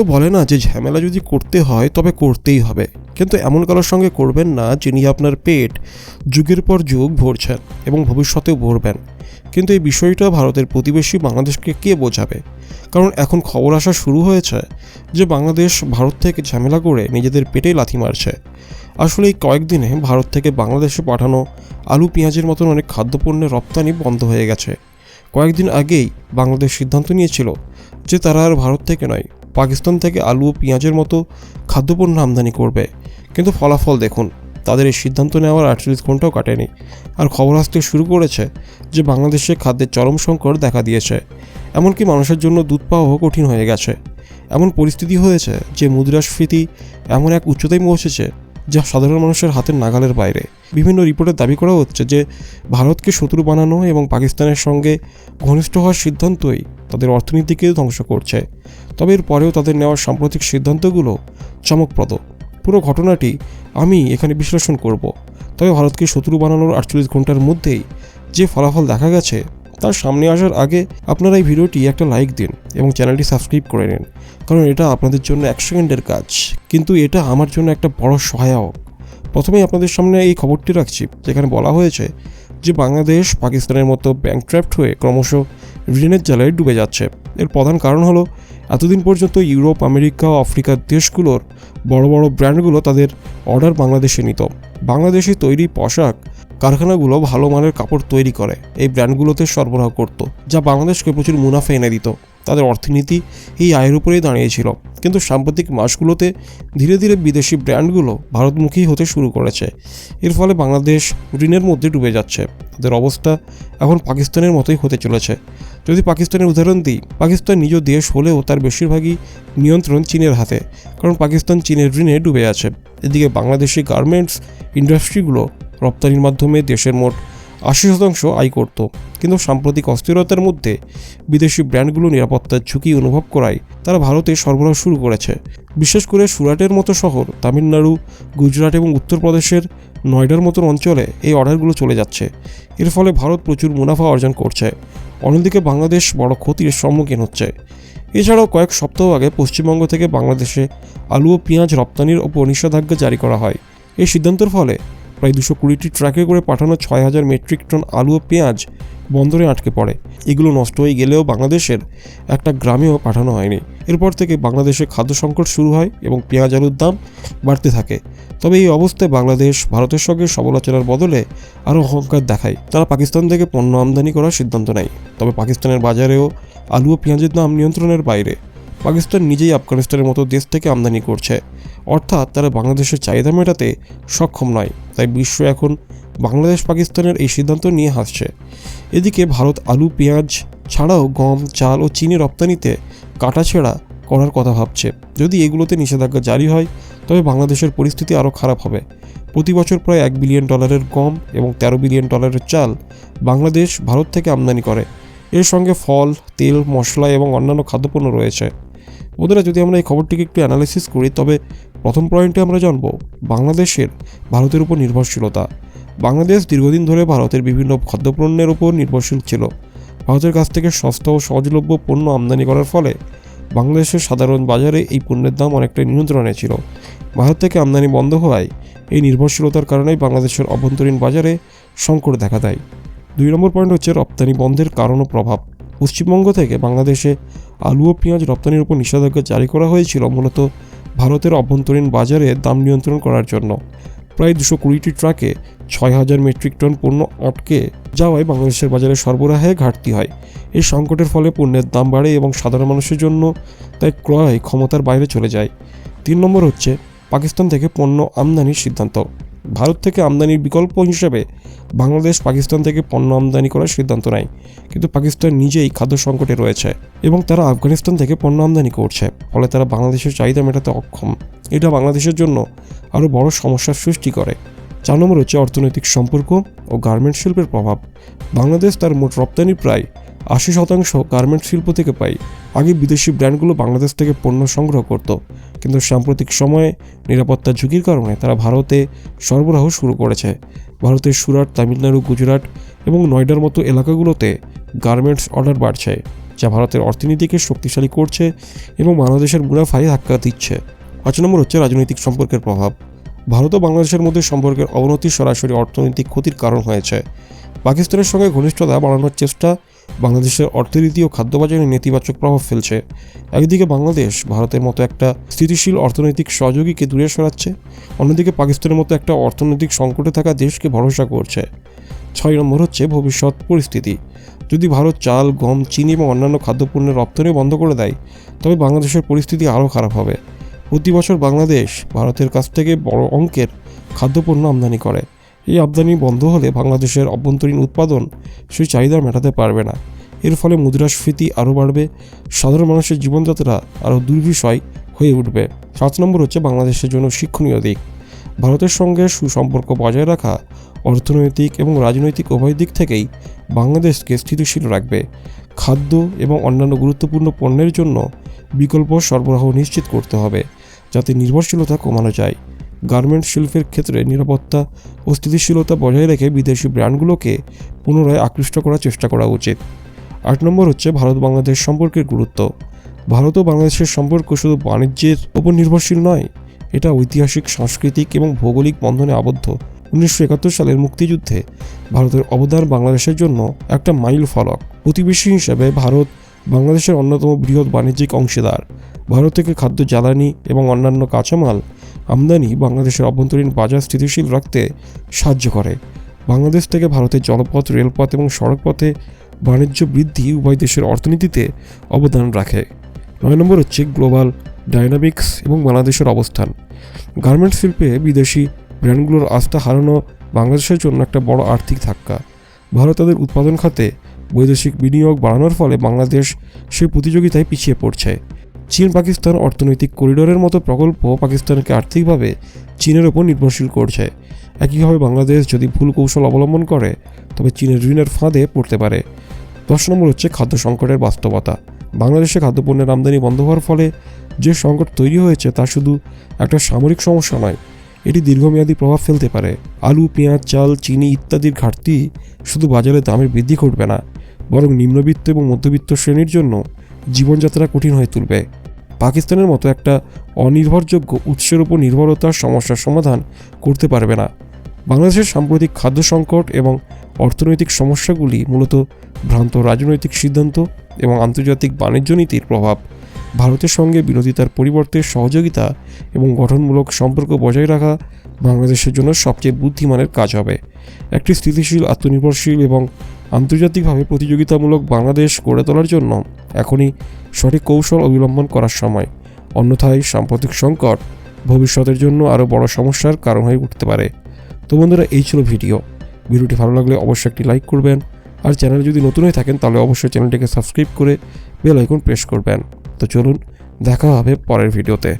তো বলে না যে ঝামেলা যদি করতে হয় তবে করতেই হবে। কিন্তু এমন কারোর সঙ্গে করবেন না যিনি আপনার পেট যুগের পর যুগ ভরছেন এবং ভবিষ্যতেও ভরবেন। কিন্তু এই বিষয়টা ভারতের প্রতিবেশী বাংলাদেশকে কে বোঝাবে? কারণ এখন খবর আসা শুরু হয়েছে যে বাংলাদেশ ভারত থেকে ঝামেলা করে নিজেদের পেটেই লাথি মারছে। আসলে এই কয়েকদিনে ভারত থেকে বাংলাদেশে পাঠানো আলু পেঁয়াজের মতন অনেক খাদ্যপণ্যের রপ্তানি বন্ধ হয়ে গেছে। কয়েকদিন আগেই বাংলাদেশ সিদ্ধান্ত নিয়েছিল যে তারা আর ভারত থেকে নয় পাকিস্তান থেকে আলু ও পেঁয়াজের মতো খাদ্যপণ্য আমদানি করবে। কিন্তু ফলাফল দেখুন, তাদের এই সিদ্ধান্ত নেওয়ার আটচল্লিশ ঘন্টাও কাটেনি। আর খবর আসতে শুরু করেছে যে বাংলাদেশে খাদ্যের চরম সংকট দেখা দিয়েছে। এমনকি মানুষের জন্য দুধ পাওয়াও কঠিন হয়ে গেছে। এমন পরিস্থিতি হয়েছে যে মুদ্রাস্ফীতি এমন এক উচ্চতায় পৌঁছেছে যা সাধারণ মানুষের হাতের নাগালের বাইরে। বিভিন্ন রিপোর্টে দাবি করা হচ্ছে যে ভারতকে শত্রু বানানো এবং পাকিস্তানের সঙ্গে ঘনিষ্ঠ হওয়ার সিদ্ধান্তই তাদের অর্থনীতিকে ধ্বংস করছে। তবে এর পরেও তাদের নেওয়া সাম্প্রতিক সিদ্ধান্তগুলো চমকপ্রদ। পুরো ঘটনাটি আমি এখানে বিশ্লেষণ করব। তবে ভারতকে শত্রু বানানোর আটচল্লিশ ঘণ্টার মধ্যেই যে ফলাফল দেখা গেছে, তার সামনে আসার আগে আপনারা এই ভিডিওটি একটা লাইক দিন এবং চ্যানেলটি সাবস্ক্রাইব করে নিন, কারণ এটা আপনাদের জন্য এক সেকেন্ডের কাজ। কিন্তু এটা আমার জন্য একটা বড় সহায়ক। প্রথমেই আপনাদের সামনে এই খবরটি রাখছি, যেখানে বলা হয়েছে যে বাংলাদেশ পাকিস্তানের মতো ব্যাংক ট্র্যাপ্ট হয়ে ক্রমশ ঋণের জ্বালায় ডুবে যাচ্ছে। এর প্রধান কারণ হলো, এতদিন পর্যন্ত ইউরোপ, আমেরিকা ও আফ্রিকার দেশগুলোর বড় বড় ব্র্যান্ডগুলো তাদের অর্ডার বাংলাদেশে নিত। বাংলাদেশে তৈরি পোশাক, কারখানাগুলো ভালো মানের কাপড় তৈরি করে। এই ব্র্যান্ডগুলোতে সরবরাহ করত, যা বাংলাদেশকে প্রচুর মুনাফা এনে দিত। তাদের অর্থনীতি এই আয়ের উপরেই দাঁড়িয়েছিল। কিন্তু সাম্প্রতিক মাসগুলোতে ধীরে ধীরে বিদেশি ব্র্যান্ডগুলো ভারতমুখী হতে শুরু করেছে। এর ফলে বাংলাদেশ ঋণের মধ্যে ডুবে যাচ্ছে। তাদের অবস্থা এখন পাকিস্তানের মতোই হতে চলেছে। যদি পাকিস্তানের উদাহরণ দিই, পাকিস্তান নিজ দেশ হলেও তার বেশিরভাগই নিয়ন্ত্রণ চীনের হাতে, কারণ পাকিস্তান চীনের ঋণে ডুবে আছে। এদিকে বাংলাদেশি গার্মেন্টস ইন্ডাস্ট্রিগুলো রপ্তানির মাধ্যমে দেশের মোট আশি শতাংশ আয় করত কিন্তু সাম্প্রতিক অস্থিরতার মধ্যে বিদেশি ব্র্যান্ডগুলো নিরাপত্তার ঝুঁকি অনুভব করায় তারা ভারতে সরবরাহ শুরু করেছে। বিশেষ করে সুরাটের মতো শহর, তামিলনাড়ু, গুজরাট এবং উত্তরপ্রদেশের নয়ডার মতন অঞ্চলে এই অর্ডারগুলো চলে যাচ্ছে। এর ফলে ভারত প্রচুর মুনাফা অর্জন করছে। অন্যদিকে বাংলাদেশ বড় ক্ষতির সম্মুখীন হচ্ছে। এছাড়াও কয়েক সপ্তাহ আগে পশ্চিমবঙ্গ থেকে বাংলাদেশে আলু ও পেঁয়াজ রপ্তানির ওপর নিষেধাজ্ঞা জারি করা হয়। এই সিদ্ধান্তের ফলে প্রায় দুশো কুড়িটি ট্রাকে করে পাঠানো ছয় হাজার মেট্রিক টন আলু ও পেঁয়াজ বন্দরে আটকে পড়ে। এগুলো নষ্ট হয়ে গেলেও বাংলাদেশের একটা গ্রামেও পাঠানো হয়নি। এরপর থেকে বাংলাদেশে খাদ্য সংকট শুরু হয় এবং পেঁয়াজ আলুর দাম বাড়তে থাকে। তবে এই অবস্থায় বাংলাদেশ ভারতের সঙ্গে সমালোচনার বদলে আরও অহংকার দেখায়। তারা পাকিস্তান থেকে পণ্য আমদানি করার সিদ্ধান্ত নেয়। তবে পাকিস্তানের বাজারেও আলু ও পেঁয়াজের দাম নিয়ন্ত্রণের বাইরে। পাকিস্তান নিজেই আফগানিস্তানের মতো দেশ থেকে আমদানি করছে। অর্থাৎ তারা বাংলাদেশের চাহিদা মেটাতে সক্ষম নয়, তাই বিশ্ব এখন বাংলাদেশ পাকিস্তানের এই সিদ্ধান্ত নিয়ে হাসছে। এদিকে ভারত আলু, পেঁয়াজ ছাড়াও গম, চাল ও চিনি রপ্তানিতে কাটাছেড়া করার কথা ভাবছে। যদি এগুলোতে নিষেধাজ্ঞা জারি হয়, তবে বাংলাদেশের পরিস্থিতি আরও খারাপ হবে। প্রতি বছর প্রায় এক বিলিয়ন ডলারের গম এবং তেরো বিলিয়ন ডলারের চাল বাংলাদেশ, ভারত থেকে আমদানি করে। এর সঙ্গে ফল, তেল, মশলা এবং অন্যান্য খাদ্যপণ্য রয়েছে। ওদেরা যদি আমরা এই খবরটিকে একটু অ্যানালিসিস করি, তবে প্রথম পয়েন্টে আমরা জানব বাংলাদেশের ভারতের উপর নির্ভরশীলতা। বাংলাদেশ দীর্ঘদিন ধরে ভারতের বিভিন্ন খাদ্যপণ্যের উপর নির্ভরশীল ছিল। ভারতের কাছ থেকে সস্তা ও সহজলভ্য পণ্য আমদানি করার ফলে বাংলাদেশের সাধারণ বাজারে এই পণ্যের দাম অনেকটা নিয়ন্ত্রণে ছিল। ভারত থেকে আমদানি বন্ধ হওয়ায় এই নির্ভরশীলতার কারণেই বাংলাদেশের অভ্যন্তরীণ বাজারে সংকট দেখা দেয়। দুই নম্বর পয়েন্ট হচ্ছে রপ্তানি বন্ধের কারণ ও প্রভাব। পশ্চিমবঙ্গ থেকে বাংলাদেশে আলু ও পেঁয়াজ রপ্তানির উপর নিষেধাজ্ঞা জারি করা হয়েছিল মূলত ভারতের অভ্যন্তরীণ বাজারে দাম নিয়ন্ত্রণ করার জন্য। প্রায় দুশো কুড়িটি ট্রাকে ছয় হাজার মেট্রিক টন পণ্য আটকে যাওয়ায় বাংলাদেশের বাজারে সরবরাহে ঘাটতি হয়। এই সংকটের ফলে পণ্যের দাম বাড়ে এবং সাধারণ মানুষের জন্য তাই ক্রয় ক্ষমতার বাইরে চলে যায়। তিন নম্বর হচ্ছে পাকিস্তান থেকে পণ্য আমদানির সিদ্ধান্ত। ভারত থেকে আমদানির বিকল্প হিসেবে বাংলাদেশ পাকিস্তান থেকে পণ্য আমদানি করার সিদ্ধান্ত নেয়। কিন্তু পাকিস্তান নিজেই খাদ্য সংকটে রয়েছে এবং তারা আফগানিস্তান থেকে পণ্য আমদানি করছে, ফলে তারা বাংলাদেশের চাহিদা মেটাতে অক্ষম। এটা বাংলাদেশের জন্য আরও বড় সমস্যার সৃষ্টি করে। চার নম্বর হচ্ছে অর্থনৈতিক সম্পর্ক ও গার্মেন্ট শিল্পের প্রভাব। বাংলাদেশ তার মোট রপ্তানি প্রায় আশি শতাংশ গার্মেন্ট শিল্প থেকে পাই। আগে বিদেশি ব্র্যান্ডগুলো বাংলাদেশ থেকে পণ্য সংগ্রহ করত। কিন্তু সাম্প্রতিক সময়ে নিরাপত্তা ঝুঁকির কারণে তারা ভারতে সরবরাহ শুরু করেছে। ভারতের সুরাট, তামিলনাড়ু, গুজরাট এবং নয়ডার মতো এলাকাগুলোতে গার্মেন্টস অর্ডার বাড়ছে, যা ভারতের অর্থনীতিকে শক্তিশালী করছে এবং বাংলাদেশের মুনাফায় ধাক্কা দিচ্ছে। পাঁচ নম্বর হচ্ছে রাজনৈতিক সম্পর্কের প্রভাব। ভারত ও বাংলাদেশের মধ্যে সম্পর্কের অবনতি সরাসরি অর্থনৈতিক ক্ষতির কারণ হয়েছে। পাকিস্তানের সঙ্গে ঘনিষ্ঠতা বাড়ানোর চেষ্টা বাংলাদেশের অর্থনীতি ও খাদ্য বাজারে নেতিবাচক প্রভাব ফেলছে। একদিকে বাংলাদেশ ভারতের মতো একটা স্থিতিশীল অর্থনৈতিক সহযোগীকে দূরে সরাচ্ছে, অন্যদিকে পাকিস্তানের মতো একটা অর্থনৈতিক সংকটে থাকা দেশকে ভরসা করছে। ছয় নম্বর হচ্ছে ভবিষ্যৎ পরিস্থিতি। যদি ভারত চাল, গম, চিনি এবং অন্যান্য খাদ্যপণ্যের রপ্তানি বন্ধ করে দেয়, তবে বাংলাদেশের পরিস্থিতি আরও খারাপ হবে। প্রতি বছর বাংলাদেশ ভারতের কাছ থেকে বড় অঙ্কের খাদ্যপণ্য আমদানি করে। এই আমদানি বন্ধ হলে বাংলাদেশের অভ্যন্তরীণ উৎপাদন সেই চাহিদা মেটাতে পারবে না। এর ফলে মুদ্রাস্ফীতি আরও বাড়বে, সাধারণ মানুষের জীবনযাত্রা আরও দুর্বিষয় হয়ে উঠবে। সাত নম্বর হচ্ছে বাংলাদেশের জন্য শিক্ষণীয় দিক। ভারতের সঙ্গে সুসম্পর্ক বজায় রাখা অর্থনৈতিক এবং রাজনৈতিক উভয় দিক থেকেই বাংলাদেশকে স্থিতিশীল রাখবে। খাদ্য এবং অন্যান্য গুরুত্বপূর্ণ পণ্যের জন্য বিকল্প সরবরাহ নিশ্চিত করতে হবে, যাতে নির্ভরশীলতা কমানো যায়। গার্মেন্ট শিল্পের ক্ষেত্রে নিরাপত্তা ও স্থিতিশীলতা বজায় রেখে বিদেশি ব্র্যান্ডগুলোকে পুনরায় আকৃষ্ট করার চেষ্টা করা উচিত। আট নম্বর হচ্ছে ভারত বাংলাদেশ সম্পর্কের গুরুত্ব। ভারত ও বাংলাদেশের সম্পর্ক শুধু বাণিজ্যের উপর নির্ভরশীল নয়, এটা ঐতিহাসিক, সাংস্কৃতিক এবং ভৌগোলিক বন্ধনে আবদ্ধ। উনিশশো একাত্তর সালের মুক্তিযুদ্ধে ভারতের অবদান বাংলাদেশের জন্য একটা মাইল ফলক। প্রতিবেশী হিসেবে ভারত বাংলাদেশের অন্যতম বৃহৎ বাণিজ্যিক অংশীদার। ভারত থেকে খাদ্য, জ্বালানি এবং অন্যান্য কাঁচামাল আমদানি বাংলাদেশের অভ্যন্তরীণ বাজার স্থিতিশীল রাখতে সাহায্য করে। বাংলাদেশ থেকে ভারতের জলপথ, রেলপথ এবং সড়কপথে বাণিজ্য বৃদ্ধি উভয় দেশের অর্থনীতিতে অবদান রাখে। নয় নম্বর হচ্ছে গ্লোবাল ডাইনামিক্স এবং বাংলাদেশের অবস্থান। গার্মেন্টস শিল্পে বিদেশি ব্র্যান্ডগুলোর আস্থা হারানো বাংলাদেশের জন্য একটা বড় আর্থিক ধাক্কা। ভারত তাদের উৎপাদন খাতে বৈদেশিক বিনিয়োগ বাড়ানোর ফলে বাংলাদেশ সেই প্রতিযোগিতায় পিছিয়ে পড়ছে। চীন পাকিস্তান অর্থনৈতিক করিডোরের মতো প্রকল্প পাকিস্তানকে আর্থিকভাবে চীনের ওপর নির্ভরশীল করছে। একইভাবে বাংলাদেশ যদি ভুল কৌশল অবলম্বন করে, তবে চীনের ঋণের ফাঁদে পড়তে পারে। দশ নম্বর হচ্ছে খাদ্য সংকটের বাস্তবতা। বাংলাদেশে খাদ্যপণ্যের আমদানি বন্ধ হওয়ার ফলে যে সংকট তৈরি হয়েছে তা শুধু একটা সামরিক সমস্যা নয়, এটি দীর্ঘমেয়াদী প্রভাব ফেলতে পারে। আলু, পেঁয়াজ, চাল, চিনি ইত্যাদির ঘাটতি শুধু বাজারে দামের বৃদ্ধি ঘটবে না, বরং নিম্নবিত্ত এবং মধ্যবিত্ত শ্রেণির জন্য জীবনযাত্রা কঠিন হয়ে তুলবে। পাকিস্তানের মতো একটা অনির্ভরযোগ্য উৎসের উপর নির্ভরতার সমস্যার সমাধান করতে পারবে না। বাংলাদেশের সাম্প্রতিক খাদ্য সংকট এবং অর্থনৈতিক সমস্যাগুলি মূলত ভ্রান্ত রাজনৈতিক সিদ্ধান্ত এবং আন্তর্জাতিক বাণিজ্য নীতির প্রভাব। ভারতের সঙ্গে বিরোধিতার পরিবর্তে সহযোগিতা এবং গঠনমূলক সম্পর্ক বজায় রাখা বাংলাদেশের জন্য সবচেয়ে বুদ্ধিমানের কাজ হবে। একটি স্থিতিশীল, আত্মনির্ভরশীল এবং আন্তর্জাতিকভাবে প্রতিযোগিতামূলক বাংলাদেশ গড়ে তোলার জন্য এখনই সঠিক কৌশল অবলম্বন করার সময়। অন্যথায় সাম্প্রতিক সংকট ভবিষ্যতের জন্য আরও বড় সমস্যার কারণ হয়ে উঠতে পারে। তো বন্ধুরা, এই ছিল ভিডিও। ভিডিওটি ভালো লাগলে অবশ্যই একটি লাইক করবেন। আর চ্যানেল যদি নতুন হয়ে থাকেন, তাহলে অবশ্যই চ্যানেলটিকে সাবস্ক্রাইব করে বেল আইকন প্রেস করবেন। তো চলুন, দেখা হবে পরের ভিডিওতে।